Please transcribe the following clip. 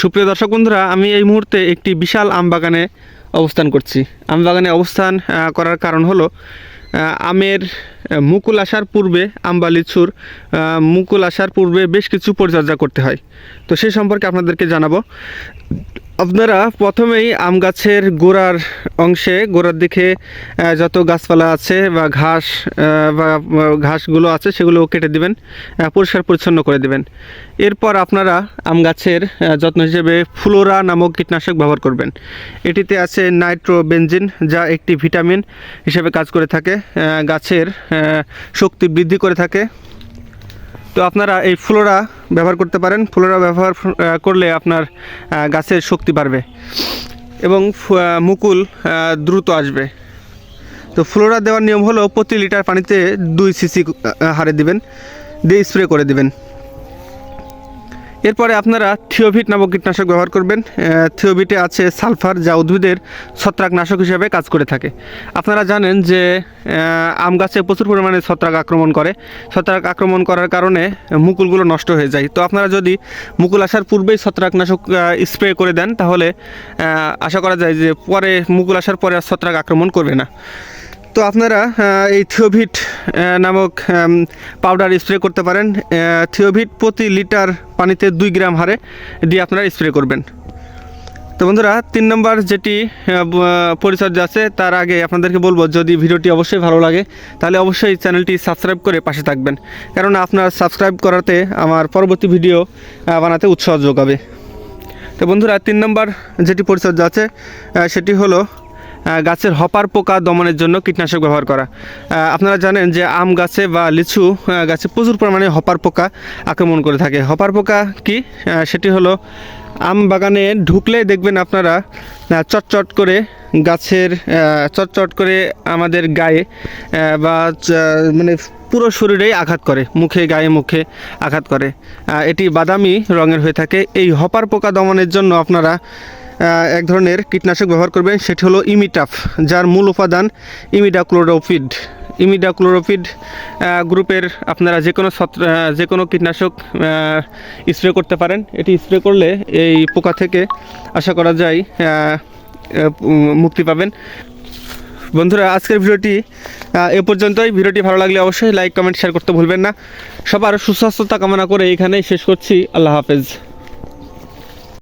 সুপ্রিয় দর্শক বন্ধুরা, আমি এই মুহূর্তে একটি বিশাল আম বাগানে অবস্থান করছি। আম বাগানে অবস্থান করার কারণ হলো আমের মুকুল আসার পূর্বে আম বা লিচুর মুকুল আসার পূর্বে বেশ কিছু পরিচর্যা করতে হয়। তো সেই সম্পর্কে আপনাদেরকে জানাব। আপনারা প্রথমেই আম গাছের গোড়ার অংশে, গোড়ার দিকে যত গাছপালা আছে বা ঘাস বা ঘাসগুলো আছে সেগুলো কেটে দিবেন পরিষ্কার পরিচ্ছন্ন করে দিবেন। এরপর আপনারা আম গাছের যত্ন হিসেবে ফ্লোরা নামক কীটনাশক ব্যবহার করবেন। এটিতে আছে নাইট্রোবেনজিন, যা একটি ভিটামিন হিসেবে কাজ করে থাকে গাছের শক্তি বৃদ্ধি করে থাকে। তো আপনারা এই ফ্লোরা ব্যবহার করতে পারেন। ফ্লোরা ব্যবহার করলে আপনার গাছের শক্তি বাড়বে এবং মুকুল দ্রুত আসবে। তো ফ্লোরা দেওয়ার নিয়ম হলো প্রতি লিটার পানিতে দুই সিসি হারে দিবেন, দিয়ে স্প্রে করে দিবেন। এরপরে আপনারা থিওভিট নামক কীটনাশক ব্যবহার করবেন। থিওভিটে আছে সালফার যা উদ্ভিদের ছত্রাকনাশক হিসাবে কাজ করে থাকে। আপনারা জানেন যে আম গাছে প্রচুর পরিমাণে ছত্রাক আক্রমণ করে। ছত্রাক আক্রমণ করার কারণে মুকুলগুলো নষ্ট হয়ে যায়। তো আপনারা যদি মুকুল আসার পূর্বেই ছত্রাকনাশক স্প্রে করে দেন, তাহলে আশা করা যায় যে পরে মুকুল আসার পরে আর ছত্রাক আক্রমণ করবে না। তো আপনারা এই থিওভিট নামক পাউডার স্প্রে করতে পারেন। থিওভিট প্রতি লিটার পানিতে দুই গ্রাম হারে দিয়ে আপনারা স্প্রে করবেন। তো বন্ধুরা, তিন নম্বর যেটি পরিচর্যা আছে, তার আগে আপনাদেরকে বলব, যদি ভিডিওটি অবশ্যই ভালো লাগে, তাহলে অবশ্যই চ্যানেলটি সাবস্ক্রাইব করে পাশে থাকবেন। কারণ আপনার সাবস্ক্রাইব করাতে আমার পরবর্তী ভিডিও বানাতে উৎসাহ যোগাবে। তো বন্ধুরা, তিন নম্বর যেটি পরিচর্যা আছে সেটি হলো গাছের হপার পোকা দমনের জন্য কীটনাশক ব্যবহার করা। আপনারা জানেন যে আম গাছে বা লিচু গাছে প্রচুর পরিমাণে হপার পোকা আক্রমণ করে থাকে। হপার পোকা কি? সেটি হলো আম বাগানে ঢুকলে দেখবেন আপনারা চটচট করে গাছের চটচট করে আমাদের গায়ে বা মানে পুরো শরীরেই আঘাত করে, মুখে, গায়ে, মুখে আঘাত করে। এটি বাদামি রঙের হয়ে থাকে। এই হপার পোকা দমনের জন্য আপনারা এক ধরনের কীটনাশক ব্যবহার করবেন সেটি হলো ইমিটাফ, যার মূল উপাদান ইমিডাক্লোরোফিড। ইমিডাক্লোরোফিড গ্রুপের আপনারা যে কোনো যে কোনো কীটনাশক স্প্রে করতে পারেন। এটি স্প্রে করলে এই পোকা থেকে আশা করা যায় মুক্তি পাবেন। বন্ধুরা, আজকের ভিডিওটি এ পর্যন্তই। ভিডিওটি ভালো লাগলে অবশ্যই লাইক, কমেন্ট, শেয়ার করতে ভুলবেন না। সবার সুস্বাস্থ্যতা কামনা করে এখানেই শেষ করছি। আল্লাহ হাফেজ।